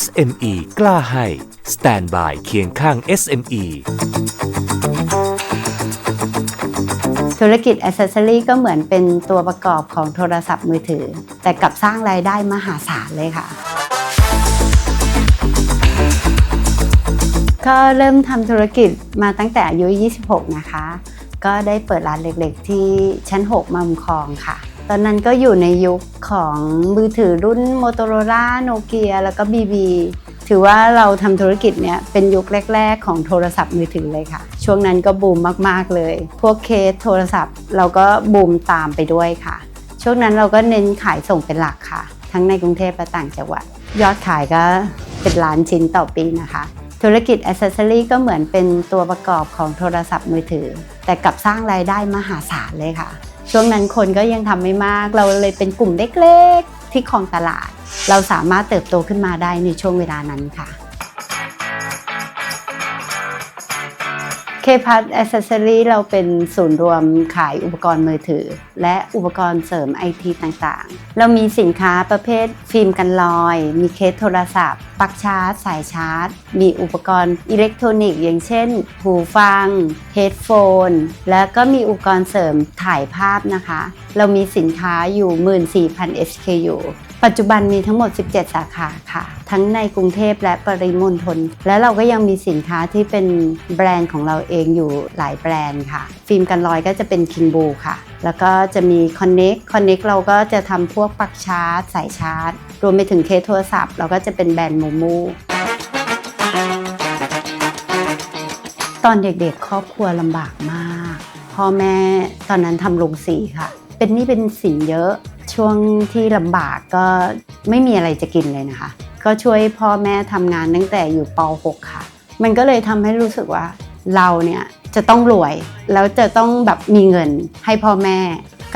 SME กล้าให้ Stand by เคียงข้าง SME ธุรกิจอ c เซสซอรีก็เหมือนเป็นตัวประกอบของโทรศัพท์มือถือ แต่กลับสร้างรายได้มหาศาลเลยค่ะ ก็เริ่มทำธุรกิจมาตั้งแต่อายุ 26 นะคะ ก็ได้เปิดร้านเล็กๆ ที่ชั้น 6มัมคลองค่ะ ตอนนั้นก็อยู่ในยุคของมือถือรุ่น Motorola Nokia แล้วก็ BB ถือว่าเราทำธุรกิจเนี่ยเป็นยุคแรก ๆ ของโทรศัพท์มือถือเลยค่ะ ช่วงนั้นก็บูมมากๆเลย พวกเคสโทรศัพท์ เราก็บูมตามไปด้วยค่ะ ช่วงนั้นเราก็เน้นขายส่งเป็นหลักค่ะ ทั้งในกรุงเทพและต่างจังหวัด ยอดขายก็เป็นล้านชิ้นต่อปีนะคะ ธุรกิจอ c เซอรีก็เหมือนเป็นตัวประกอบของโทรศัพท์มือถือ แต่กลับสร้างรายได้มหาศาลเลยค่ะ ช่วงนั้นคนก็ยังทำไม่มาก เราเลยเป็นกลุ่มเล็กๆที่คลองตลาด เราสามารถเติบโตขึ้นมาได้ในช่วงเวลานั้นค่ะ เคพัทอ c เซสซอรีเราเป็นศูนย์รวมขายอุปกรณ์มือถือ และอุปกรณ์เสริมไอทีต่างๆ เรามีสินค้าประเภทฟิล์มกันรอย มีเคสโทรศัพท์ปลั๊กชาร์จ สายชาร์จ มีอุปกรณ์อิเล็กทรอนิกส์ อย่างเช่น หูฟังเฮดโฟน แล้วก็มีอุปกรณ์เสริมถ่ายภาพนะคะ เรามีสินค้าอยู่ 14,000 SKU ปัจจุบันมีทั้งหมด 17 สาขาค่ะ ทั้งในกรุงเทพและปริมณฑลและเราก็ยังมีสินค้าที่เป็นแบรนด์ของเราเองอยู่หลายแบรนด์ค่ะ ฟิล์มกันรอยก็จะเป็น King b o ค่ะ แล้วก็จะมี Connect Connect เราก็จะทำพวกปลั๊กชาร์จ สายชาร์จ รวมไปถึงเคสโทรศัพท์ เราก็จะเป็นแบรนด์มูมูตอนเด็กๆ ครอบครัวลำบากมาก พ่อแม่ตอนนั้นทำโรงสีค่ะ เป็นหนี่เป็นสินเยอะช่วงที่ลำบากก็ไม่มีอะไรจะกินเลยนะคะ ก็ช่วยพ่อแม่ทำงานตั้งแต่อยู่ป .6 ค่ะ มันก็เลยทำให้รู้สึกว่าเราเนี่ยจะต้องรวย แล้วจะต้องแบบมีเงินให้พ่อแม่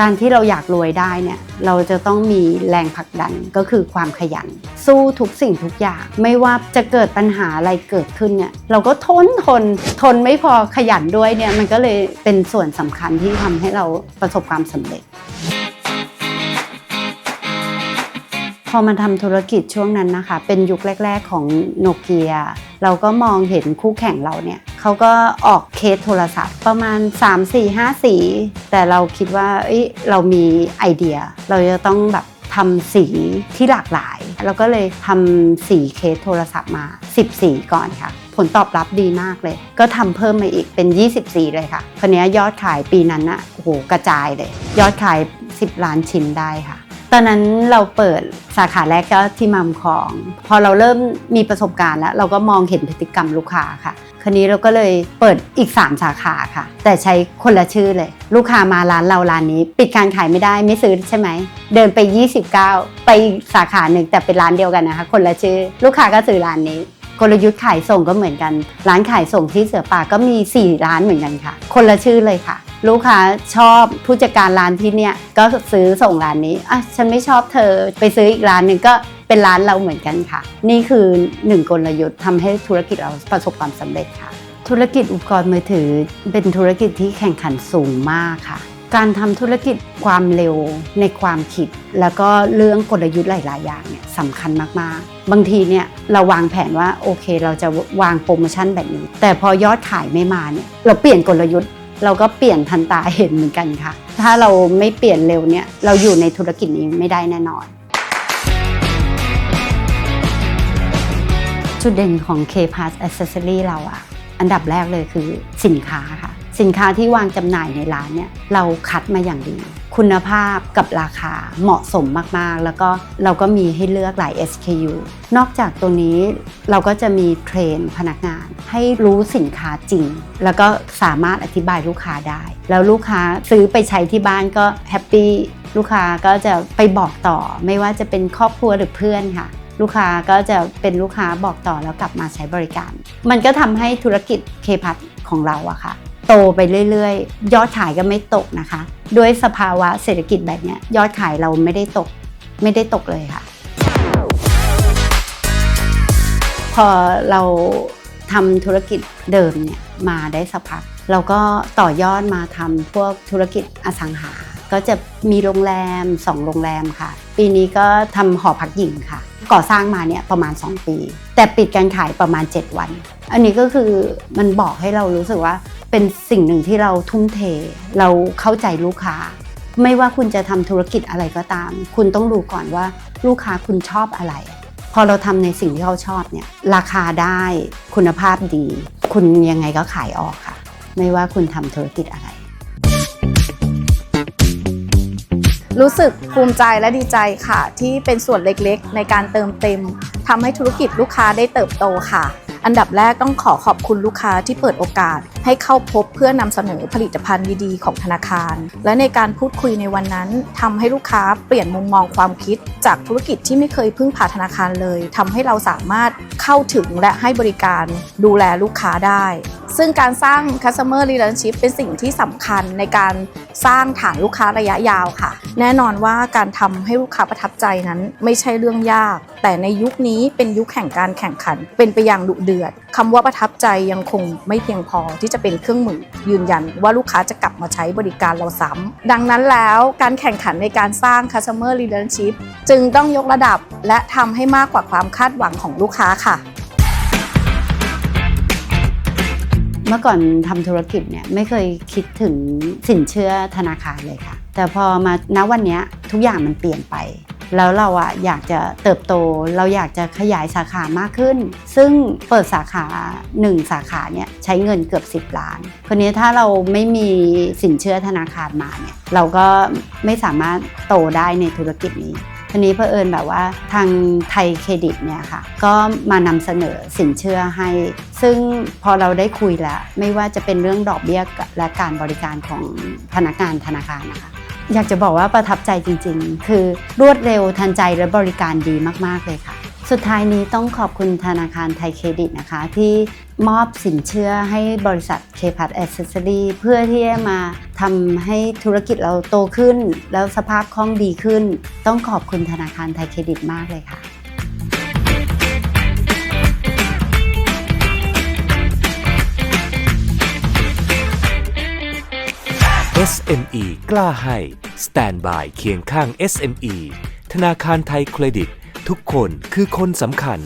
การที่เราอยากรวยได้เนี่ยเราจะต้องมีแรงผลักดันก็คือความขยัน สู้ทุกสิ่งทุกอย่าง ไม่ว่าจะเกิดปัญหาอะไรเกิดขึ้นเนี่ยเราก็ทนทนทนไม่พอขยันด้วยเนี่ยมันก็เลยเป็นส่วนสำคัญที่ทำให้เราประสบความสำเร็จ พอมาทำธุรกิจช่วงนั้นนะคะ เป็นยุคแรก ๆ ของโนเกียเราก็มองเห็นคู่แข่งเราเนี่ย เขาก็ออกเคสโทรศัพท์ประมาณ 3 4 5 สี แต่เราคิดว่าเอ้ยเรามีไอเดีย เราจะต้องแบบทำสีที่หลากหลาย เราก็เลยทำสีเคสโทรศัพท์มา 10 สีก่อนค่ะ ผลตอบรับดีมากเลย ก็ทำเพิ่มมาอีกเป็น 20 สีเลยค่ะคนนี้ยอดขายปีนั้นนะโอ้โหกระจายเลย ยอดขาย 10 ล้านชิ้นได้ค่ะตอนนั้นเราเปิดสาขาแรกก็ที่มัมของ พอเราเริ่มมีประสบการณ์แล้ว เราก็มองเห็นพฤติกรรมลูกค้าค่ะ ราวนี้เราก็เลยเปิดอีก 3 สาขาค่ะ แต่ใช้คนละชื่อเลย ลูกค้ามาร้านเราร้านนี้ ปิดการขายไม่ได้ไม่ซื้อใช่ไหม เดินไป 29 ไปอีกสาขาหนึ่งแต่เป็นร้านเดียวกันนะคะ คนละชื่อ ลูกค้าก็ซื้อร้านนี้กลยุทธ์ขายส่งก็เหมือนกัน ร้านขายส่งที่เสือป่าก็มี 4 ร้านเหมือนกันค่ะ คนละชื่อเลยค่ะ ลูกค้าชอบผู้จัดการร้านที่เนี่ยก็ซื้อส่งร้านนี้อะฉันไม่ชอบเธอไปซื้ออีกร้านหนึ่งก็ เป็นร้านเราเหมือนกันค่ะ นี่คือหนึ่งกลยุทธ์ทำให้ธุรกิจเราประสบความสำเร็จค่ะ ธุรกิจอุปกรณ์มือถือ เป็นธุรกิจที่แข่งขันสูงมากค่ะ การทำธุรกิจความเร็วในความคิด แล้วก็เรื่องกลยุทธ์หลาย ๆ อย่างเนี่ยสำคัญมาก ๆ บางทีเนี่ยเราวางแผนว่าโอเค เราจะวางโปรโมชั่นแบบนี้ แต่พอยอดขายไม่มาเนี่ยเราเปลี่ยนกลยุทธ์เราก็เปลี่ยนทันตาเห็นเหมือนกันค่ะ ถ้าเราไม่เปลี่ยนเร็วเนี่ย เราอยู่ในธุรกิจนี้ไม่ได้แน่นอน จุดเด่นของ K Pass Accessory เราอะอันดับแรกเลยคือสินค้าค่ะ สินค้าที่วางจำหน่ายในร้านเนี่ยเราคัดมาอย่างดี คุณภาพกับราคาเหมาะสมมากๆ แล้วก็เราก็มีให้เลือกหลาย SKU นอกจากตัวนี้เราก็จะมีเทรนพนักงาน ให้รู้สินค้าจริง แล้วก็สามารถอธิบายลูกค้าได้ แล้วลูกค้าซื้อไปใช้ที่บ้านก็แฮปปี้ลูกค้าก็จะไปบอกต่อไม่ว่าจะเป็นครอบครัวหรือเพื่อนค่ะ ลูกค้าก็จะเป็นลูกค้าบอกต่อแล้วกลับมาใช้บริการ มันก็ทำให้ธุรกิจเคพัทของเราอะค่ะ โตไปเรื่อยๆ ยอดขายก็ไม่ตกนะคะ ด้วยสภาวะเศรษฐกิจแบบนี้ยยอดขายเราไม่ได้ตกไม่ได้ตกเลยค่ะ พอเราทำธุรกิจเดิมเนี่ยมาได้สักพักเราก็ต่อยอดมาทำพวกธุรกิจอสังหา ก็จะมีโรงแรม2โรงแรมค่ะ ปีนี้ก็ทำหอพักหญิงค่ะ ก่อสร้างมาเนี่ยประมาณ 2 ปี แต่ปิดการขายประมาณ 7 วัน อันนี้ก็คือมันบอกให้เรารู้สึกว่าเป็นสิ่งหนึ่งที่เราทุ่มเท เราเข้าใจลูกค้า ไม่ว่าคุณจะทำธุรกิจอะไรก็ตาม คุณต้องดูก่อนว่าลูกค้าคุณชอบอะไร พอเราทำในสิ่งที่เขาชอบเนี่ยราคาได้คุณภาพดี คุณยังไงก็ขายออกค่ะ ไม่ว่าคุณทำธุรกิจอะไร รู้สึกภูมิใจและดีใจค่ะ ที่เป็นส่วนเล็กๆ ในการเติมเต็มทำให้ธุรกิจลูกค้าได้เติบโตค่ะ อันดับแรกต้องขอขอบคุณลูกค้าที่เปิดโอกาส ให้เข้าพบเพื่อนำเสนอผลิตภัณฑ์ดีๆของธนาคาร และในการพูดคุยในวันนั้นทำให้ลูกค้าเปลี่ยนมุมมองความคิด จากธุรกิจที่ไม่เคยพึ่งพาธนาคารเลยทำให้เราสามารถเข้าถึงและให้บริการดูแลลูกค้าได้ ซึ่งการสร้าง customer relationship เป็นสิ่งที่สำคัญในการสร้างฐานลูกค้าระยะยาวค่ะ แน่นอนว่าการทำให้ลูกค้าประทับใจนั้นไม่ใช่เรื่องยาก แต่ในยุคนี้เป็นยุคแห่งการแข่งขัน เป็นไปอย่างดุเดือดคำว่าประทับใจยังคงไม่เพียงพอที่จะเป็นเครื่องมือยืนยันว่าลูกค้าจะกลับมาใช้บริการเราซ้ำดังนั้นแล้วการแข่งขันในการสร้าง customer relationship จึงต้องยกระดับและทำให้มากกว่าความคาดหวังของลูกค้าค่ะ เมื่อก่อนทำธุรกิจเนี่ยไม่เคยคิดถึงสินเชื่อธนาคารเลยค่ะ แต่พอมาณวันนี้ทุกอย่างมันเปลี่ยนไป แล้วเราอะอยากจะเติบโต เราอยากจะขยายสาขามากขึ้น ซึ่งเปิดสาขาหนึ่งสาขาเนี่ยใช้เงินเกือบ 10 ล้าน คนนี้ถ้าเราไม่มีสินเชื่อธนาคารมาเนี่ยเราก็ไม่สามารถโตได้ในธุรกิจนี้ ทีนี้เผอิญแบบว่าทางไทยเครดิตเนี่ยค่ะก็มานำเสนอสินเชื่อให้ ซึ่งพอเราได้คุยแล้วไม่ว่าจะเป็นเรื่องดอกเบี้ยและการบริการของพนักงานธนาคารนะคะอยากจะบอกว่าประทับใจจริง ๆ คือรวดเร็วทันใจและบริการดีมาก ๆ เลยค่ะ สุดท้ายนี้ต้องขอบคุณธนาคารไทยเครดิตนะคะ ที่ มอบสินเชื่อให้บริษัทเคพัทแอ c เซสซอรีเพื่อที่จะมาทำให้ธุรกิจเราโตขึ้น แล้วสภาพคล่องดีขึ้น ต้องขอบคุณธนาคารไทยเครดิตมากเลยค่ะ SME กล้าให้ Standby เคียงข้าง SME ธนาคารไทยเครดิต ทุกคนคือคนสำคัญ